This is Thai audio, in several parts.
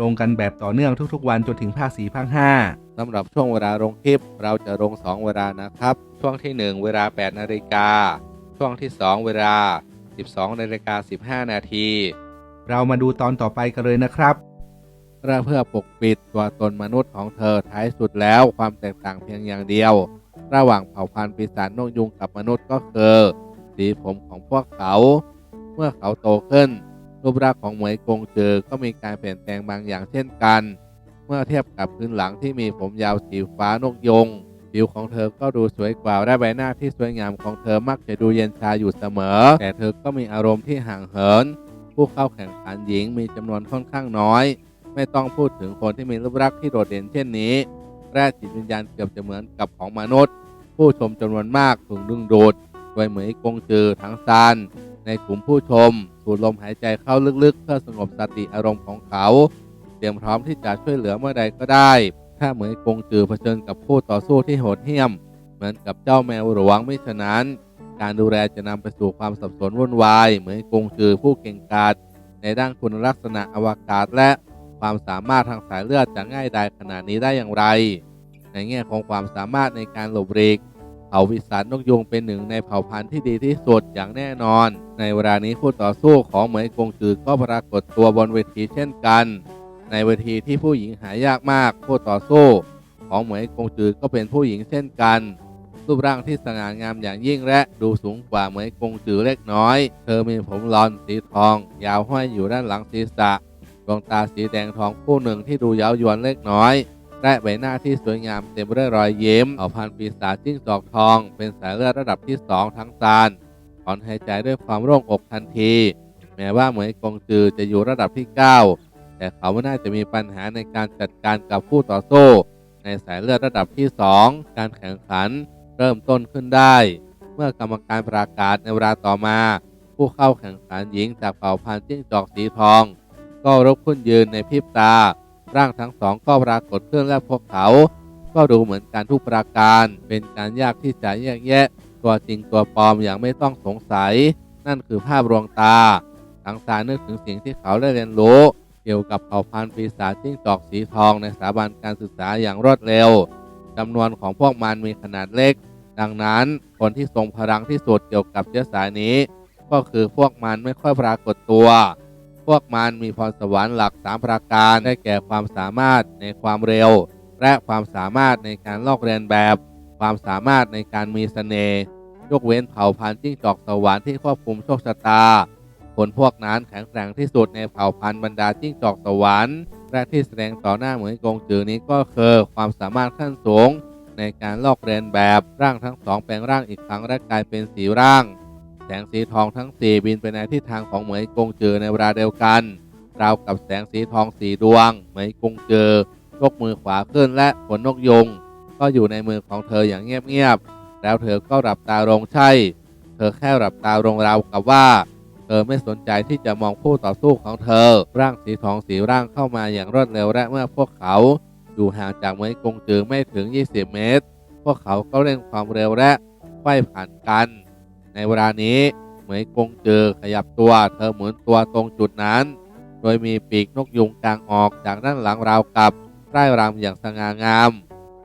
ลงกันแบบต่อเนื่องทุกๆ วันจนถึงภาค4ภาค5สำหรับช่วงเวลาลงคลิป เราจะลง 2 เวลานะครับ ช่วงที่ 1 เวลา 8 นาฬิกา ช่วงที่ 2 เวลา 12 นาฬิกา 15 นาที เรามาดูตอนต่อไปกันเลยนะครับและเพื่อปกปิดตัวตนมนุษย์ของเธอท้ายสุดแล้วความแตกต่างเพียงอย่างเดียว ระหว่างเผ่าพันธุ์ปีศาจนกยุงกับมนุษย์ก็คือสีผมของพวกเขา เมื่อเขาโตขึ้น รูปร่างของเหมยกงเจอก็มีการเปลี่ยนแปลงบางอย่างเช่นกัน เมื่อเทียบกับพื้นหลังที่มีผมยาวสีฟ้านกยงผิวของเธอก็ดูสวยกว่าและใบหน้าที่สวยงามของเธอมักจะดูเย็นชาอยู่เสมอ แต่เธอก็มีอารมณ์ที่ห่างเหิน ผู้เข้าแข่งขันหญิงมีจำนวนค่อนข้างน้อย ไม่ต้องพูดถึงคนที่มีรูปลักษณ์ที่โดดเด่นเช่นนี้แร่จิตวิญญาณเกือบจะเหมือนกับของมนุษย์ ผู้ชมจำนวนมากถูกดึงดูด โดยเหมยกงจือทั้งซานในกลุ่มผู้ชม สูดลมหายใจเข้าลึกๆ เพื่อสงบสติอารมณ์ของเขา เตรียมพร้อมที่จะช่วยเหลือเมื่อใดก็ได้ ถ้าเหมยกงจือเผชิญกับคู่ต่อสู้ที่โหดเหี้ยม เหมือนกับเจ้าแมวหลวงไม่ฉะนั้น การดูแลจะนำไปสู่ความสับสนวุ่นวาย เหมือนกงจือผู้เก่งกาจในด้านคุณลักษณะอวกาศและความสามารถทางสายเลือดจะง่ายดายขนาดนี้ได้อย่างไร ในแง่ของความสามารถในการหลบหลีก เผ่าวิสานนกยุงเป็นหนึ่งในเผ่าพันธุ์ที่ดีที่สุดอย่างแน่นอน ในเวลานี้คู่ต่อสู้ของเหมยกงจือก็ปรากฏตัวบนเวทีเช่นกัน ในเวทีที่ผู้หญิงหายากมากคู่ต่อสู้ของเหมยกงจือก็เป็นผู้หญิงเช่นกัน รูปร่างที่สง่างามอย่างยิ่งและดูสูงกว่าเหมยกงจือเล็กน้อย เธอมีผมลอนสีทอง ยาวห้อยอยู่ด้านหลังศีรษะดวงตาสีแดงทองคู่หนึ่งที่ดูเย้ายวนเล็กน้อย และใบหน้าที่สวยงามเต็มไปด้วยรอยยิ้มเผ่าพันธุ์ปีศาจจิ้งจอกทอง เป็นสายเลือดระดับที่สองทั้งซานถอนหายใจด้วยความโล่งอกทันที แม้ว่าเหมยกงจือจะอยู่ระดับที่ 9 แต่เขาไม่น่าจะมีปัญหาในการจัดการกับผู้ต่อสู้ ในสายเลือดระดับที่ 2 การแข่งขันเริ่มต้นขึ้นได้ เมื่อกรรมการประกาศในเวลาต่อมา ผู้เข้าแข่งขันหญิงจากเผ่าพันธุ์จิ้งจอกสีทอง ก็รุกขึ้นยืนในพริบตา ร่างทั้งสองก็ปรากฏขึ้นและพวกเขา ก็ดูเหมือนการทุกประการ เป็นการยากที่จะแยกแยะ ตัวจริงตัวปลอมอย่างไม่ต้องสงสัย นั่นคือภาพลวงตาทังสารนึกถึงสิ่งที่เขาได้เรียนรู้ เกี่ยวกับเผ่าพันธุ์ปีศาจจิ้งจอกสีทองในสถาบันการศึกษาอย่างรวดเร็วจำนวนของพวกมันมีขนาดเล็ก ดังนั้นคนที่ทรงพลังที่สุดเกี่ยวกับเชื้อสายนี้ ก็คือพวกมันไม่ค่อยปรากฏตัว พวกมันมีพรสวรรค์หลัก 3 ประการ ได้แก่ความสามารถในความเร็ว และความสามารถในการลอกเรียนแบบ ความสามารถในการมีเสน่ห์ยกเว้นเผ่าพันธุ์จิ้งจอกสวรรค์ที่ควบคุมโชคชะตา คนพวกนั้นแข็งแกร่งที่สุดในเผ่าพันธุ์บรรดาจิ้งจอกสวรรค์และที่แสดงต่อหน้าเหมือนกงจือนี้ก็คือความสามารถขั้นสูง ในการลอกเรียนแบบร่างทั้งสองแปลงร่างอีกครั้งและกลายเป็นสีร่าง แสงสีทองทั้งสี่บินไปในทิศทางของเหมยกงจือในเวลาเดียวกัน ราวกับแสงสีทองสีดวง เหมยกงจือยกมือขวาขึ้นและขนนกยุงก็อยู่ในมือของเธออย่างเงียบๆ แล้วเธอก็หลับตาลงใช่ เธอแค่หลับตาลงราวกับว่า เธอไม่สนใจที่จะมองคู่ต่อสู้ของเธอ ร่างสีทองสีร่างเข้ามาอย่างรวดเร็วและเมื่อพวกเขาอยู่ห่างจากเหมยกงจือไม่ถึง 20 เมตร พวกเขาก็เร่งความเร็วและไขว้ผ่านกัน ในเวลานี้เหมยกงจือขยับตัว เธอหมุนตัวตรงจุดนั้น โดยมีปีกนกยุงกลางออกจากด้านหลังราวกับไร่รำอย่างสง่างาม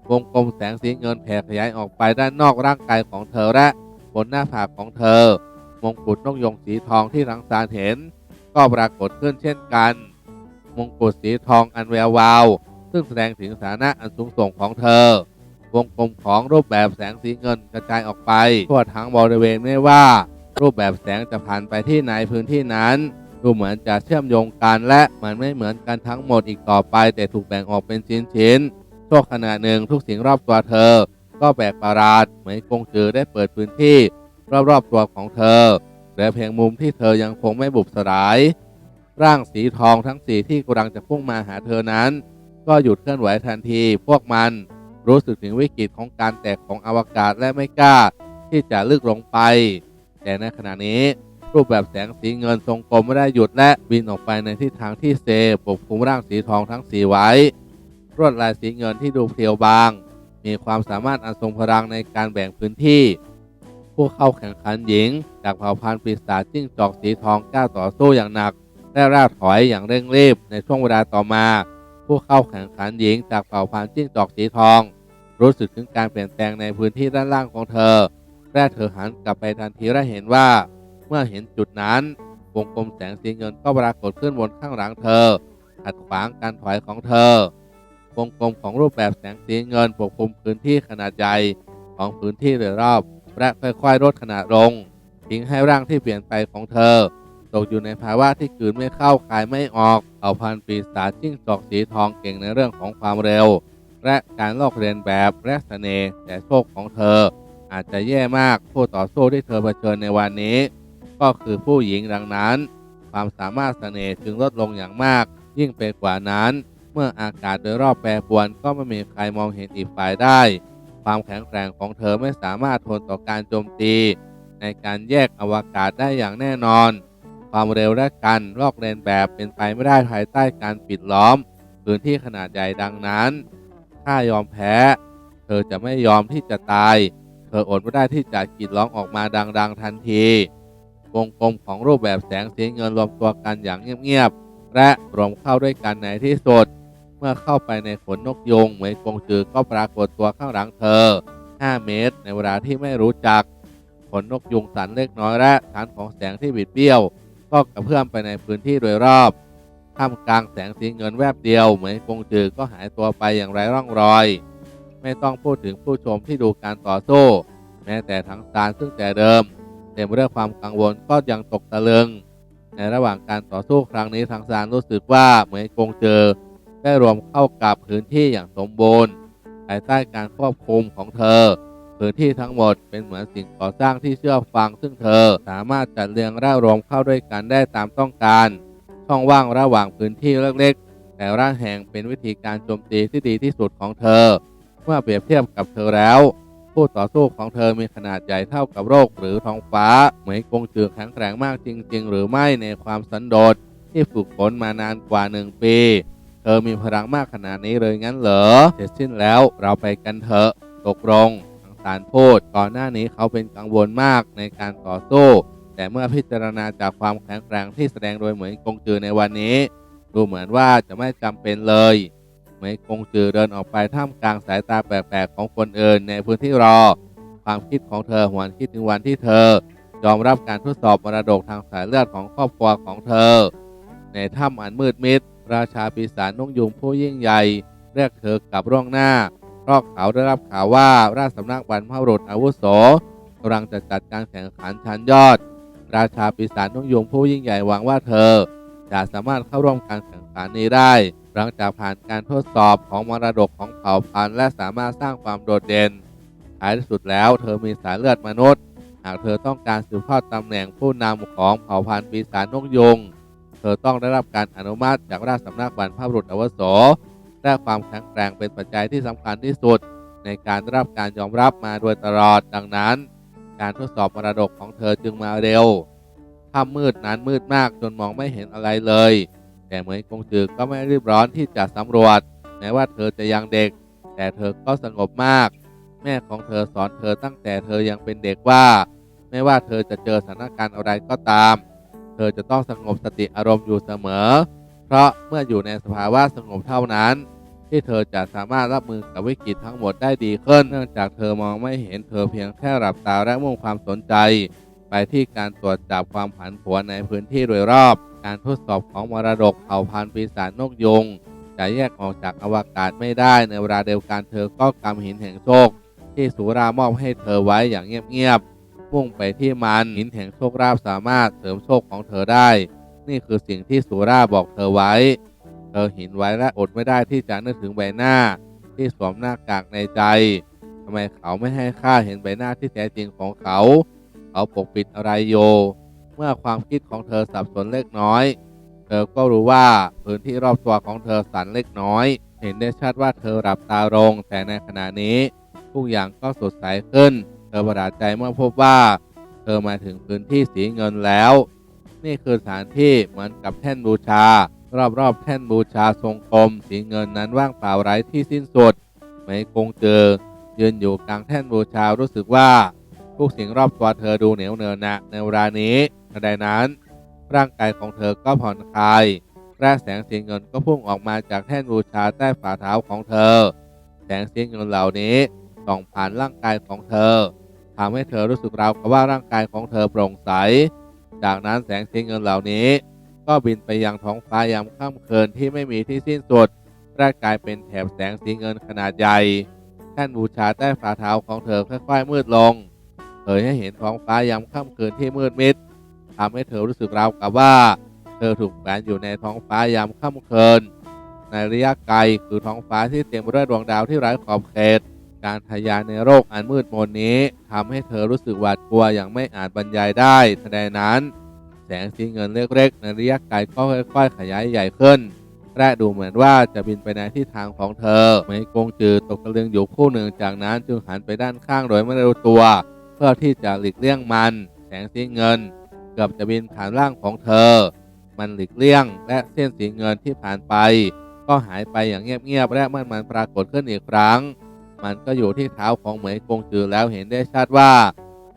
วงกลมแสงสีเงินแผ่ขยายออกไปด้านนอกร่างกายของเธอและบนหน้าผากของเธอ มงกุฎนกยงสีทองที่รังสารเห็น ก็ปรากฏขึ้นเช่นกัน มงกุฎสีทองอันแวววาว ซึ่งแสดงถึงฐานะอันสูงส่งของเธอ วงกลมของรูปแบบแสงสีเงินกระจายออกไปทั่วทั้งบริเวณไม่ว่า รูปแบบแสงจะผ่านไปที่ไหนพื้นที่นั้น ดูเหมือนจะเชื่อมโยงกันและมันไม่เหมือนกันทั้งหมดอีกต่อไป แต่ถูกแบ่งออกเป็นชิ้นๆช่วขณะหนึ่งทุกสิ่งรอบตัวเธอ ก็แปลกประหลาดเหมือนกงจือได้เปิดพื้นที่รอบๆตัวของเธอเหลือเพียงมุมที่เธอยังคงไม่บุบสลาย ร่างสีทองทั้งสี่ที่กำลังจะพุ่งมาหาเธอนั้น ก็หยุดเคลื่อนไหวทันทีพวกมัน รู้สึกถึงวิกฤตของการแตกของอวกาศและไม่กล้าที่จะลึกลงไป แต่ในขณะนี้รูปแบบแสงสีเงินทรงกลมไม่ได้หยุดและบินออกไปในทิศทางที่เซปกคลุมร่างสีทองทั้งสีไว้ลวดลายสีเงินที่ดูเพรียวบาง มีความสามารถอันทรงพลังในการแบ่งพื้นที่ ผู้เข้าแข่งขันหญิง จากเผ่าพันธุ์ปีศาจจิ้งจอกสีทองกล้าต่อสู้อย่างหนักและราถอยอย่างเร่งรีบในช่วงเวลาต่อมา ผู้เข้าแข่งขันหญิงจากเผ่าพันธุ์จิ้งจอกสีทอง รู้สึกถึงการเปลี่ยนแปลงในพื้นที่ด้านล่างของเธอและเธอหันกลับไปทันทีและเห็นว่า เมื่อเห็นจุดนั้น วงกลมแสงสีเงินก็ปรากฏขึ้นบนข้างหลังเธอ ขัดขวางการถอยของเธอ วงกลมของรูปแบบแสงสีเงินปกคลุมพื้นที่ขนาดใหญ่ของพื้นที่โดยรอบ และค่อยๆลดขนาดลง ทิ้งให้ร่างที่เปลี่ยนไปของเธอ ตกอยู่ในภาวะที่กืนไม่เข้าคายไม่ออกเอาพันธุ์ปีศาจจิ้งจอกสีทองเก่งในเรื่องของความเร็ว และการลอกเรียนแบบและเสน่ห์แต่โชคของเธอ อาจจะแย่มากผู้ต่อสู้ที่เธอเผชิญในวันนี้ ก็คือผู้หญิงดังนั้น ความสามารถเสน่ห์จึงลดลงอย่างมาก ยิ่งไปกว่านั้น เมื่ออากาศโดยรอบแปรปรวนก็ไม่มีใครมองเห็นอีกฝ่ายได้ ความแข็งแกร่งของเธอไม่สามารถทนต่อการโจมตี ในการแยกอวกาศได้อย่างแน่นอน ความเร็วและการลอกเลียนแบบเป็นไปไม่ได้ภายใต้การปิดล้อมพื้นที่ขนาดใหญ่ดังนั้น ถ้ายอมแพ้ เธอจะไม่ยอมที่จะตาย เธออดไม่ได้ที่จะกรีดร้องออกมาดัง ๆ ทันที วงกลมของรูปแบบแสงสีเงินรวมตัวกันอย่างเงียบๆ และรวมเข้าด้วยกันในที่สุด เมื่อเข้าไปในขนนกยุงเหมยกงจือก็ปรากฏตัวข้างหลังเธอ 5 เมตร ในเวลาที่ไม่รู้จัก ขนนกยุงสันเล็กน้อยและฐานของแสงที่บิดเบี้ยว ก็กระเพื่อมไปในพื้นที่โดยรอบ ท่ามกลางแสงสีเงินแวบเดียวเหมยกงจือก็หายตัวไปอย่างไร้ร่องรอย ไม่ต้องพูดถึงผู้ชมที่ดูการต่อสู้ แม้แต่ทั้งซานซึ่งแต่เดิมเต็มไปด้วยความกังวลก็ยังตกตะลึง ในระหว่างการต่อสู้ครั้งนี้ทางซานรู้สึกว่าเหมยกงเจอได้รวมเข้ากับพื้นที่อย่างสมบูรณ์ภายใต้การควบคุมของเธอพื้นที่ทั้งหมดเป็นเหมือนสิ่งก่อสร้างที่เชื่อฟัง ซึ่งเธอสามารถจัดเรียงและรวมเข้าด้วยกันได้ตามต้องการ ช่องว่างระหว่างพื้นที่เล็กๆ แต่ละแห่งเป็นวิธีการโจมตีที่ดีที่สุดของเธอ เมื่อเปรียบเทียบกับเธอแล้ว ผู้ต่อสู้ของเธอมีขนาดใหญ่เท่ากับโลกหรือท้องฟ้า เหมยกงจือแข็งแกร่งมากจริง ๆ หรือไม่ในความสันโดษที่ฝึกฝนมานานกว่าหนึ่งปี เธอมีพลังมากขนาดนี้เลยงั้นเหรอเสร็จสิ้นแล้วเราไปกันเถอะ ตกลงทางสารพูดก่อนหน้านี้เขาเป็นกังวลมากในการต่อสู้ แต่เมื่อพิจารณาจากความแข็งแกร่งที่แสดงโดยเหมยกงจือในวันนี้ ดูเหมือนว่าจะไม่จำเป็นเลยเหมยกงจือเดินออกไปท่ามกลางสายตาแปลกๆของคนอื่นในพื้นที่รอ ความคิดของเธอหวนคิดถึงวันที่เธอยอมรับการทดสอบมรดกทางสายเลือดของครอบครัวของเธอ ในถ้ำอันมืดมิด ราชาปีศาจนกยุงผู้ยิ่งใหญ่เรียกเธอกลับร่วงหน้าเพราะเขาได้รับข่าวว่าราชสำนักบรรพบุรุษอาวุโสกำลังจะจัดการแข่งขันชั้นยอด ราชาปีศาจนกยุงผู้ยิ่งใหญ่หวังว่าเธอ จะสามารถเข้าร่วมการแข่งขันนี้ได้ หลังจากผ่านการทดสอบของมรดกของเผ่าพันธุ์และสามารถสร้างความโดดเด่นท้ายที่สุดแล้วเธอมีสายเลือดมนุษย์ หากเธอต้องการสืบทอดตำแหน่งผู้นำของเผ่าพันธุ์ปีศาจนกยุงเธอต้องได้รับการอนุมัติจากราชสำนักบรรพบุรุษอาวุโสและความแข็งแกร่งเป็นปัจจัยที่สำคัญที่สุด ในการได้รับการยอมรับมาโดยตลอดดังนั้น การทดสอบมรดกของเธอจึงมาเร็วถ้ำมืดนั้นมืดมากจนมองไม่เห็นอะไรเลย แต่เหมยกงจือก็ไม่รีบร้อนที่จะสำรวจ แม้ว่าเธอจะยังเด็ก แต่เธอก็สงบมาก แม่ของเธอสอนเธอตั้งแต่เธอยังเป็นเด็กว่า ไม่ว่าเธอจะเจอสถานการณ์อะไรก็ตาม เธอจะต้องสงบสติอารมณ์อยู่เสมอ เพราะเมื่ออยู่ในสภาวะสงบเท่านั้น ที่เธอจะสามารถรับมือกับวิกฤตทั้งหมดได้ดีขึ้น เนื่องจากเธอมองไม่เห็นเธอเพียงแค่หลับตาและมุ่งความสนใจ ไปที่การตรวจจับความผันผวนในพื้นที่โดยรอบ การทดสอบของมรดกเผ่าพันธุ์ปีศาจนกยุงจะแยกออกจากอวกาศไม่ได้ในเวลาเดียวกันเธอก็กำหินแห่งโชค ที่สุรามอบให้เธอไว้อย่างเงียบๆมุ่งไปที่มันหินแห่งโชคราบสามารถเสริมโชคของเธอได้ นี่คือสิ่งที่สุราบอกเธอไว้ เธอเห็นไว้และอดไม่ได้ที่จะนึกถึงใบหน้า ที่สวมหน้ากากในใจทำไมเขาไม่ให้ข้าเห็นใบหน้าที่แท้จริงของเขา เขาปกปิดอะไรโย เมื่อความคิดของเธอสับสนเล็กน้อย เธอก็รู้ว่าพื้นที่รอบตัวของเธอสั่นเล็กน้อย เห็นได้ชัดว่าเธอหลับตาลงแต่ในขณะนี้ทุกอย่างก็สดใสขึ้น เธอประหลาดใจเมื่อพบว่า เธอมาถึงพื้นที่สีเงินแล้ว นี่คือสถานที่เหมือนกับแท่นบูชา รอบๆ แท่นบูชาทรงกลม สีเงินนั้นว่างเปล่าไร้ที่สิ้นสุดไม่คงเจอ ยืนอยู่กลางแท่นบูชารู้สึกว่าทุกสิ่งรอบตัวเธอดูเหนียวเหนอะหนะในเวลานี้ทันใดนั้น ร่างกายของเธอก็ผ่อนคลายและแสงสีเงินก็พุ่งออกมาจากแท่นบูชาใต้ฝ่าเท้าของเธอ แสงสีเงินเหล่านี้ส่องผ่านร่างกายของเธอทำให้เธอรู้สึกราวกับว่าร่างกายของเธอโปร่งใส จากนั้นแสงสีเงินเหล่านี้ ก็บินไปยังท้องฟ้ายามค่ำคืนที่ไม่มีที่สิ้นสุดและกลายเป็นแถบแสงสีเงินขนาดใหญ่แท่นบูชาใต้ฝ่าเท้าของเธอค่อยๆมืดลง เผยให้เห็นท้องฟ้ายามค่ำคืนที่มืดมิดทำให้เธอรู้สึกราวกับว่า เธอถูกแฝงอยู่ในท้องฟ้ายามค่ำคืน ในระยะไกลคือท้องฟ้าที่เต็มไปด้วยดวงดาวที่ไร้ขอบเขต การทะยานในโลกอันมืดมนนี้ทำให้เธอรู้สึกหวาดกลัวอย่างไม่อาจบรรยายได้ทันใดนั้น แสงสีเงินเล็กๆในระยะไกลก็ค่อยๆขยายใหญ่ขึ้นและดูเหมือนว่าจะบินไปในทิศทางของเธอไม่กงจือตกตะลึงอยู่คู่หนึ่งจากนั้นจึงหันไปด้านข้างโดยไม่รู้ตัว เพื่อที่จะหลีกเลี่ยงมัน แสงสีเงิน เกือบจะบินผ่านร่างของเธอ มันหลีกเลี่ยง และเส้นสีเงินที่ผ่านไป ก็หายไปอย่างเงียบๆและเมื่อมันปรากฏขึ้นอีกครั้ง มันก็อยู่ที่เท้าของเหมยกงจือแล้วเห็นได้ชัดว่า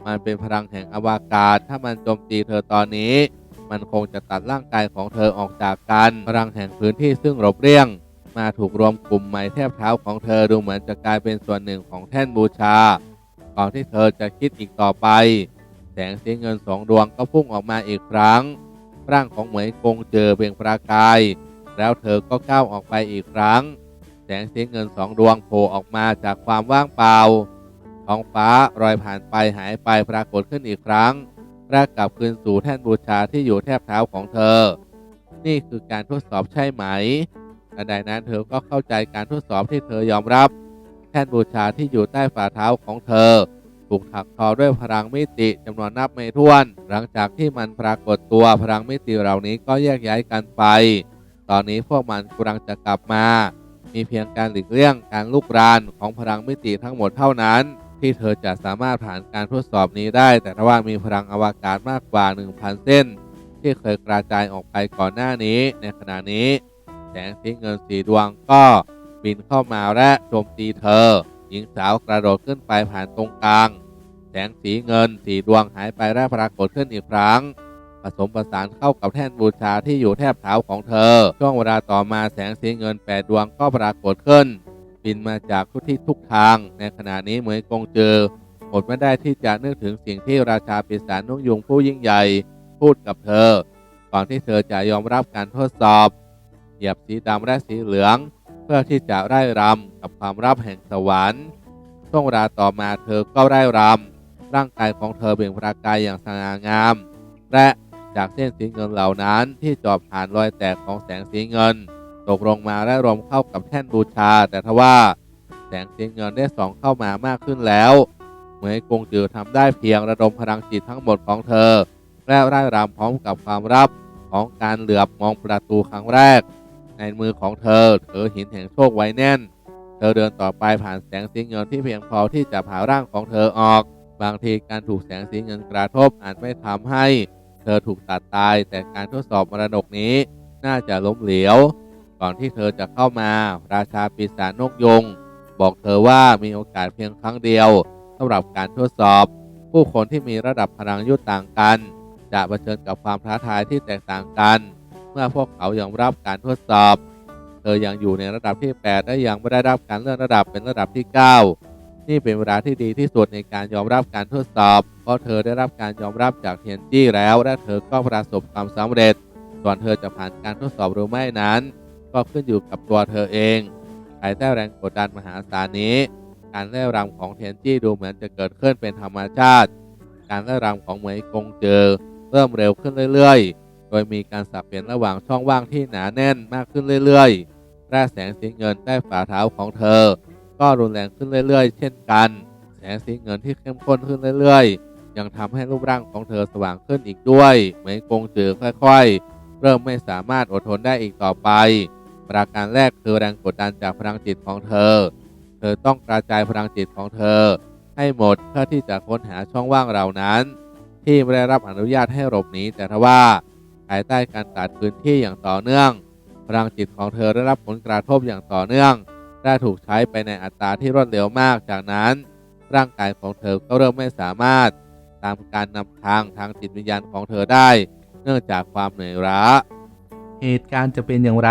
มันเป็นพลังแห่งอวกาศ ถ้ามันโจมตีเธอตอนนี้ มันคงจะตัดร่างกายของเธอออกจากกัน พลังแห่งพื้นที่ซึ่งหลบเลี่ยง มาถูกรวมกลุ่มใหม่แทบเท้าของเธอดูเหมือนจะกลายเป็นส่วนหนึ่งของแท่นบูชา ก่อนที่เธอจะคิดอีกต่อไป แสงสีเงินสองดวงก็พุ่งออกมาอีกครั้ง ร่างของเหมยกงเจอเปล่งประกาย แล้วเธอก็ก้าวออกไปอีกครั้ง แสงสีเงินสองดวงโผล่ออกมาจากความว่างเปล่า ท้องฟ้ารอยผ่านไปหายไปปรากฏขึ้นอีกครั้งและกลับคืนสู่แท่นบูชาที่อยู่แทบเท้าของเธอ นี่คือการทดสอบใช่ไหมทันใดนั้นเธอก็เข้าใจการทดสอบที่เธอยอมรับ แท่นบูชาที่อยู่ใต้ฝ่าเท้าของเธอ ถูกถักทอด้วยพลังมิติจำนวนนับไม่ถ้วน หลังจากที่มันปรากฏตัวพลังมิติเหล่านี้ก็แยกย้ายกันไป ตอนนี้พวกมันกำลังจะกลับมา มีเพียงการหลีกเลี่ยงการลุกรานของพลังมิติทั้งหมดเท่านั้น ที่เธอจะสามารถผ่านการทดสอบนี้ได้ แต่ถ้าว่ามีพลังอวกาศมากกว่า 1,000 เส้น ที่เคยกระจายออกไปก่อนหน้านี้ ในขณะนี้ แสงสีเงินสีดวงก็บินเข้ามาและโจมตีเธอ หญิงสาวกระโดดขึ้นไปผ่านตรงกลาง แสงสีเงินสีดวงหายไปและปรากฏขึ้นอีกครั้งผสมผสานเข้ากับแท่นบูชาที่อยู่แทบเท้าของเธอ ช่วงเวลาต่อมาแสงสีเงินแปดดวงก็ปรากฏขึ้น บินมาจากทุกทิศทุกทาง ในขณะนี้เหมือนกงเจออดไม่ได้ที่จะนึกถึงสิ่งที่ราชาปีศาจนกยุงผู้ยิ่งใหญ่พูดกับเธอ ก่อนที่เธอจะยอมรับการทดสอบ เหยียบสีดำและสีเหลือง เพื่อที่จะไร่รำกับความรับแห่งสวรรค์ช่วงเวลาต่อมาเธอก็ไร่รำร่างกายของเธอเปล่งประกายอย่างสง่างาม และจากเส้นสีเงินเหล่านั้นที่จอบผ่านรอยแตกของแสงสีเงิน ตกลงมาและรวมเข้ากับแท่นบูชา แต่ทว่าแสงสีเงินได้ส่องเข้ามามากขึ้นแล้วเหมยกงจือทำได้เพียงระดมพลังจิตทั้งหมดของเธอ และไร่รำพร้อมกับความรับของการเหลือบมองประตูครั้งแรก ในมือของเธอเธอหินแห่งโชคไว้แน่น เธอเดินต่อไปผ่านแสงสีเงินที่เพียงพอที่จะผ่าร่างของเธอออก บางทีการถูกแสงสีเงินกระทบอาจไม่ทำให้ เธอถูกตัดตายแต่การทดสอบมรดกนี้น่าจะล้มเหลว ก่อนที่เธอจะเข้ามา ราชาปีศาจนกยง บอกเธอว่ามีโอกาสเพียงครั้งเดียวสำหรับการทดสอบ ผู้คนที่มีระดับพลังยุทธต่างกัน จะเผชิญกับความท้าทายที่แตกต่างกัน เมื่อพวกเขายอมรับการทดสอบ เธอยังอยู่ในระดับที่ 8 และยังไม่ได้รับการเลื่อนระดับเป็นระดับที่ 9 นี่เป็นเวลาที่ดีที่สุดในการยอมรับการทดสอบ เพราะเธอได้รับการยอมรับจากเทียนจี้แล้ว และเธอก็ประสบความสำเร็จส่วนเธอจะผ่านการทดสอบหรือไม่นั้น ก็ขึ้นอยู่กับตัวเธอเองภายใต้แรงกดดันมหาศาลนี้ การเล่รำของเทียนจี้ดูเหมือนจะเกิดขึ้นเป็นธรรมชาติ การเล่รำของเหมยกงเจอ เริ่มเร็วขึ้นเรื่อยๆ โดยมีการสับเปลี่ยนระหว่างช่องว่างที่หนาแน่นมากขึ้นเรื่อยๆแร่แสงสีเงินใต้ฝ่าเท้าของเธอ ก็รุนแรงขึ้นเรื่อยๆ เช่นกัน แสงสีเงินที่เข้มข้นขึ้นเรื่อยๆ ยังทำให้รูปร่างของเธอสว่างขึ้นอีกด้วย เหมยกงเจอค่อยๆ เริ่มไม่สามารถอดทนได้อีกต่อไป ประการแรกคือแรงกดดันจากพลังจิตของเธอ เธอต้องกระจายพลังจิตของเธอ ให้หมดเพื่อที่จะค้นหาช่องว่างเหล่านั้น ที่ไม่ได้รับอนุญาตให้หลบหนีแต่ทว่าภายใต้การตัดพื้นที่อย่างต่อเนื่อง พลังจิตของเธอได้รับผลกระทบอย่างต่อเนื่องได้ถูกใช้ไปในอัตราที่รวดเร็วมากจากนั้น ร่างกายของเธอก็เริ่มไม่สามารถ ตามการนำทางทางจิตวิญญาณของเธอได้ เนื่องจากความเหนื่อยล้า เหตุการณ์จะเป็นอย่างไร